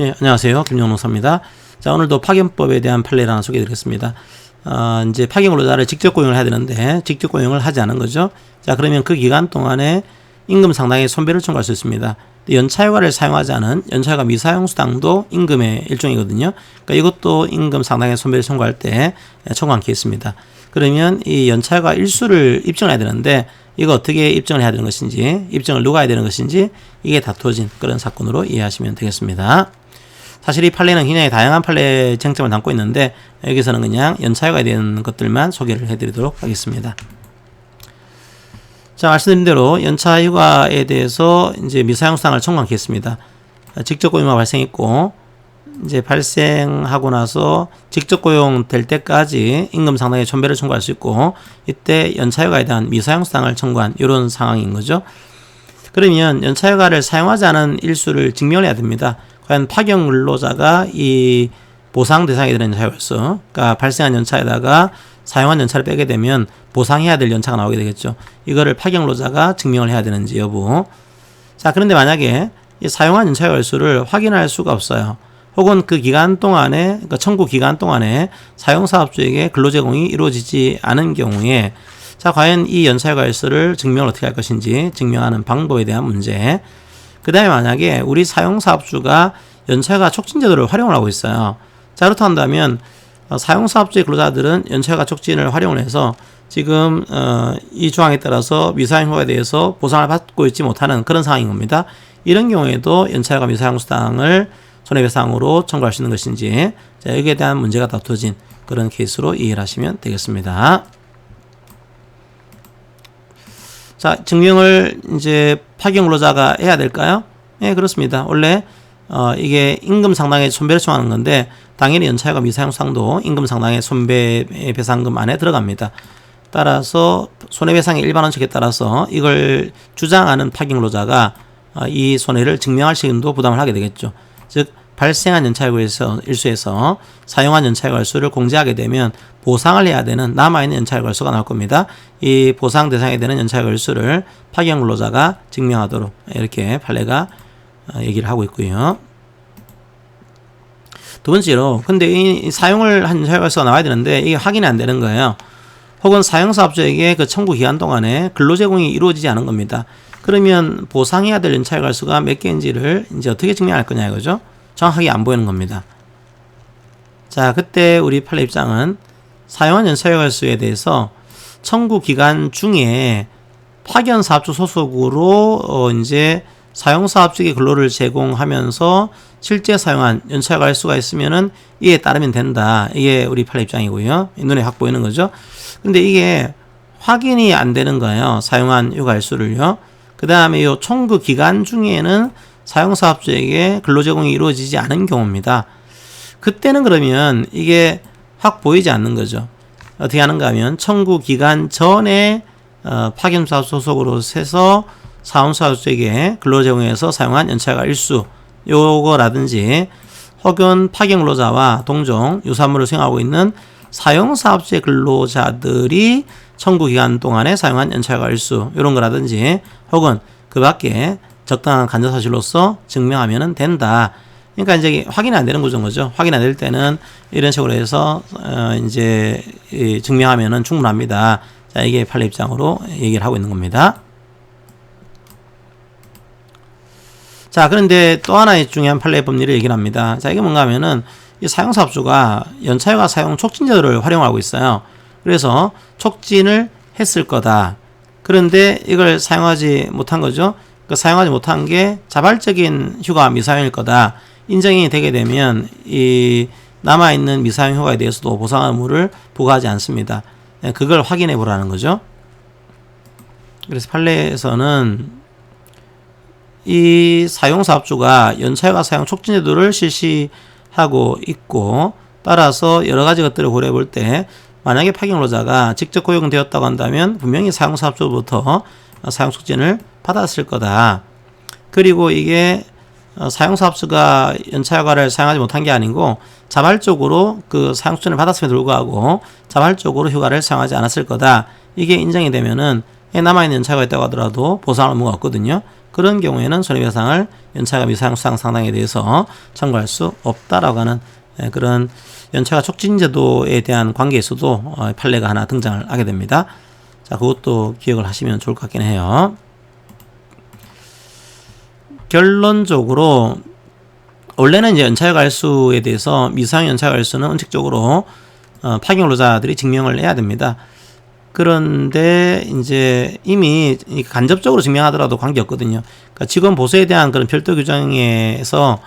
예, 안녕하세요. 김영노사입니다. 자, 오늘도 파견법에 대한 판례를 하나 소개해 드리겠습니다. 어, 이제 파견 근로자를 직접 고용을 해야 되는데, 직접 고용을 하지 않은 거죠. 자, 그러면 그 기간 동안에 임금 상당의 손배를 청구할 수 있습니다. 연차휴가를 사용하지 않은 연차휴가 미사용 수당도 임금의 일종이거든요. 그러니까 이것도 임금 상당의 손배를 청구할 때 청구한 케이스입니다. 그러면 이 연차휴가 일수를 입증해야 되는데 이거 어떻게 입증을 해야 되는 것인지 입증을 누가 해야 되는 것인지 이게 다투어진 그런 사건으로 이해하시면 되겠습니다. 사실 이 판례는 굉장히 다양한 판례 쟁점을 담고 있는데 여기서는 그냥 연차휴가에 대한 것들만 소개를 해드리도록 하겠습니다. 자 말씀드린 대로 연차 휴가에 대해서 이제 미사용수당을 청구하겠습니다. 직접 고용가 발생했고 이제 발생하고 나서 직접 고용될 때까지 임금 상당의 천배를 청구할 수 있고 이때 연차휴가에 대한 미사용수당을 청구한 이런 상황인 거죠. 그러면 연차휴가를 사용하지 않은 일수를 증명해야 됩니다. 과연 파견 근로자가 이 보상 대상이 되는 연차율수, 그러니까 발생한 연차에다가 사용한 연차를 빼게 되면 보상해야 될 연차가 나오게 되겠죠. 이거를 파견 근로자가 증명을 해야 되는지 여부. 자, 그런데 만약에 이 사용한 연차율수를 확인할 수가 없어요. 혹은 그 기간 동안에, 그러니까 청구 기간 동안에 사용 사업주에게 근로 제공이 이루어지지 않은 경우에 자, 과연 이 연차율수를 증명을 어떻게 할 것인지 증명하는 방법에 대한 문제. 그 다음에 만약에 우리 사용사업주가 연차가 촉진제도를 활용을 하고 있어요. 자, 그렇다 한다면 어, 사용사업주의 근로자들은 연차가 촉진을 활용을 해서 지금 어, 이 조항에 따라서 미사용효과에 대해서 보상을 받고 있지 못하는 그런 상황인 겁니다. 이런 경우에도 연차가 미사용수당을 손해배상으로 청구할 수 있는 것인지 자, 여기에 대한 문제가 다투어진 그런 케이스로 이해를 하시면 되겠습니다. 자, 증명을 이제 파견 근로자가 해야 될까요? 예, 그렇습니다. 원래 어, 이게 임금 상당의 손배를 청하는 건데 당연히 연차가 미사용상도 임금 상당의 손배 배상금 안에 들어갑니다. 따라서 손해배상의 일반 원칙에 따라서 이걸 주장하는 파견 근로자가 어, 이 손해를 증명할 책임도 부담을 하게 되겠죠. 즉 발생한 연차율에서 일수에서 사용한 연차율수를 공제하게 되면 보상을 해야 되는 남아있는 연차율수가 나올 겁니다. 이 보상 대상이 되는 연차율수를 파견 근로자가 증명하도록 이렇게 판례가 어, 얘기를 하고 있고요. 두 번째로 근데 이 사용을 한 연차율수가 나와야 되는데 이게 확인이 안 되는 거예요. 혹은 사용사업주에게 그 청구 기간 동안에 근로 제공이 이루어지지 않은 겁니다. 그러면 보상해야 될 연차율수가 몇 개인지를 이제 어떻게 증명할 거냐 이거죠. 정확하게 안 보이는 겁니다. 자, 그때 우리 판례 입장은 사용한 연차휴가수에 대해서 청구 기간 중에 파견 사업주 소속으로 어 이제 사용 사업 측에 근로를 제공하면서 실제 사용한 연차휴가 수가 있으면은 이에 따르면 된다. 이게 우리 판례 입장이고요. 눈에 확 보이는 거죠. 근데 이게 확인이 안 되는 거예요. 사용한 휴가 일수를요. 그 다음에 이 청구 기간 중에는 사용사 업주에게 근로 제공이 이루어지지 않은 경우입니다. 그때는 그러면 이게 확 보이지 않는 거죠. 어떻게 하는가 하면 청구 기간 전에 어, 파견사업 소속으로 세서 사원사업주에게 근로 제공에서 사용한 연차가 일수 요거라든지 혹은 파견 근로자와 동종 유사물을 수행하고 있는 사용사업주의 근로자들이 청구 기간 동안에 사용한 연차가 일수 이런 거라든지 혹은 그 밖에 적당한 간접 사실로서 증명하면 된다. 그러니까 이제 확인이 안 되는 구조인 거죠. 확인 안 될 때는 이런 식으로 해서 어 이제 증명하면은 충분합니다. 자, 이게 판례 입장으로 얘기를 하고 있는 겁니다. 자, 그런데 또 하나의 중요한 판례 법리를 얘기를 합니다. 자, 이게 뭔가 하면은 이 사용사업주가 연차휴가 사용 촉진제도를 활용하고 있어요. 그래서 촉진을 했을 거다. 그런데 이걸 사용하지 못한 거죠. 그 사용하지 못한 게 자발적인 휴가 미사용일 거다. 인정이 되게 되면 이 남아 있는 미사용 휴가에 대해서도 보상 의무를 부과하지 않습니다. 네, 그걸 확인해 보라는 거죠. 그래서 판례에서는 이 사용사업주가 연차휴가 사용 촉진 제도를 실시하고 있고 따라서 여러 가지 것들을 고려해 볼 때 만약에 파견노자가 직접 고용되었다고 한다면 분명히 사용사업주부터 사용 촉진을 받았을 거다. 그리고 이게 어, 사용사업주가 연차휴가를 사용하지 못한 게 아니고 자발적으로 그 사용수준을 받았음에도 불구하고 자발적으로 휴가를 사용하지 않았을 거다. 이게 인정이 되면은 남아있는 연차가 있다고 하더라도 보상할 의무가 없거든요. 그런 경우에는 손해배상을 연차가 미사용 수당 상당에 대해서 청구할 수 없다라고 하는 예, 그런 연차가 촉진제도에 대한 관계에서도 어, 판례가 하나 등장을 하게 됩니다. 자, 그것도 기억을 하시면 좋을 것 같긴 해요. 결론적으로 원래는 이제 연차의 갈수에 대해서 미사용 연차 갈수는 원칙적으로 어, 파견 근로자들이 증명을 해야 됩니다. 그런데 이제 이미 간접적으로 증명하더라도 관계없거든요. 그러니까 직원 보수에 대한 그런 별도 규정에서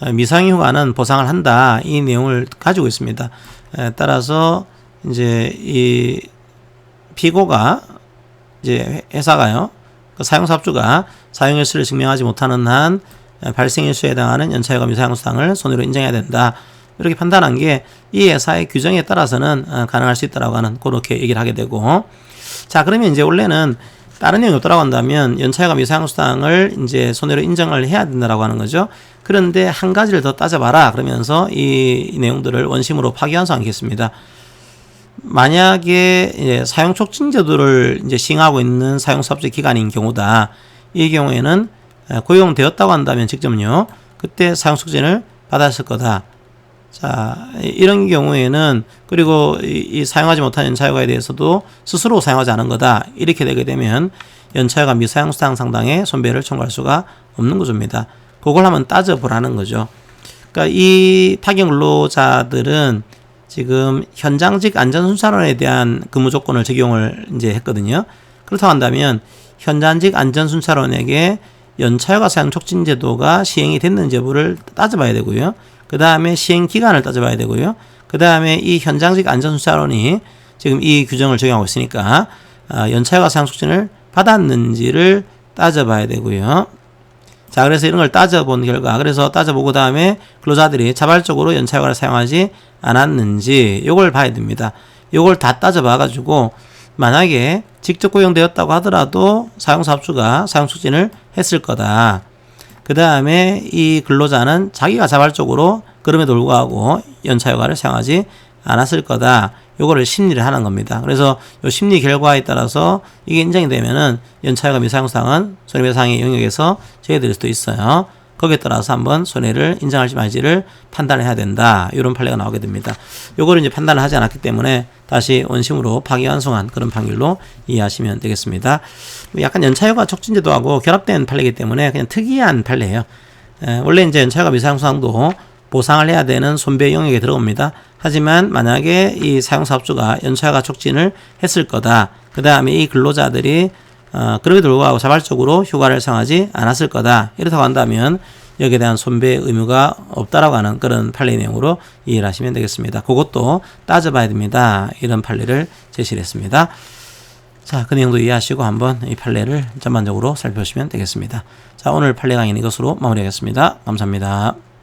어, 미상의 휴가는 보상을 한다 이 내용을 가지고 있습니다. 에, 따라서 이제 이 피고가 이제 회사가요 그 사용사업주가 사용일수를 증명하지 못하는 한 발생일수에 해당하는 연차휴가 미사용수당을 손해로 인정해야 된다. 이렇게 판단한 게 이 회사의 규정에 따라서는 어, 가능할 수 있다라고 하는 그렇게 얘기를 하게 되고 자 그러면 이제 원래는 다른 내용이 없다라고 한다면 연차휴가 미사용수당을 이제 손해로 인정을 해야 된다라고 하는 거죠. 그런데 한 가지를 더 따져봐라 그러면서 이 내용들을 원심으로 파기환송하겠습니다. 만약에 사용 촉진 제도를 이제 시행하고 있는 사용사업자 기관인 경우다. 이 경우에는 고용되었다고 한다면 직접요. 그때 사용 촉진을 받았을 거다. 자, 이런 경우에는 그리고 이, 이 사용하지 못한 연차휴가에 대해서도 스스로 사용하지 않은 거다. 이렇게 되게 되면 연차휴가 미사용 수당 상당의 손배를 청구할 수가 없는 구조입니다. 그걸 한번 따져보라는 거죠. 그러니까 이 파견 근로자들은 지금 현장직 안전순찰원에 대한 근무 조건을 적용을 이제 했거든요. 그렇다고 한다면 현장직 안전순찰원에게 연차휴가 사용 촉진 제도가 시행이 됐는지 여부를 따져봐야 되고요. 그 다음에 시행 기간을 따져봐야 되고요. 그 다음에 이 현장직 안전수사론이 지금 이 규정을 적용하고 있으니까 아, 연차휴가 사용 촉진을 받았는지를 따져봐야 되고요. 자, 그래서 이런 걸 따져본 결과, 그래서 따져보고 다음에 근로자들이 자발적으로 연차휴가를 사용하지 않았는지 요걸 봐야 됩니다. 요걸 다 따져봐가지고 만약에 직접 고용되었다고 하더라도 사용사업주가 사용 촉진을 했을 거다. 그 다음에 이 근로자는 자기가 자발적으로 그럼에도 불구하고 연차휴가를 사용하지 않았을 거다. 요거를 심리를 하는 겁니다. 그래서 요 심리 결과에 따라서 이게 인정이 되면은 연차휴가 미사용상은 손해배상의 영역에서 제외될 수도 있어요. 거기에 따라서 한번 손해를 인정할지 말지를 판단해야 된다. 이런 판례가 나오게 됩니다. 요거를 이제 판단을 하지 않았기 때문에 다시 원심으로 파기환송한 그런 판결로 이해하시면 되겠습니다. 약간 연차휴가 촉진제도하고 결합된 판례이기 때문에 그냥 특이한 판례예요. 에, 원래 이제 연차휴가 미사용상도 보상을 해야 되는 손배 영역에 들어옵니다. 하지만 만약에 이 사용사업주가 연차휴가 촉진을 했을 거다. 그 다음에 이 근로자들이 어, 그럼에도 불구하고 자발적으로 휴가를 사용하지 않았을 거다. 이렇다고 한다면 여기에 대한 손배 의무가 없다라고 하는 그런 판례 내용으로 이해를 하시면 되겠습니다. 그것도 따져봐야 됩니다. 이런 판례를 제시를 했습니다. 자, 그 내용도 이해하시고 한번 이 판례를 전반적으로 살펴보시면 되겠습니다. 자, 오늘 판례 강의는 이것으로 마무리하겠습니다. 감사합니다.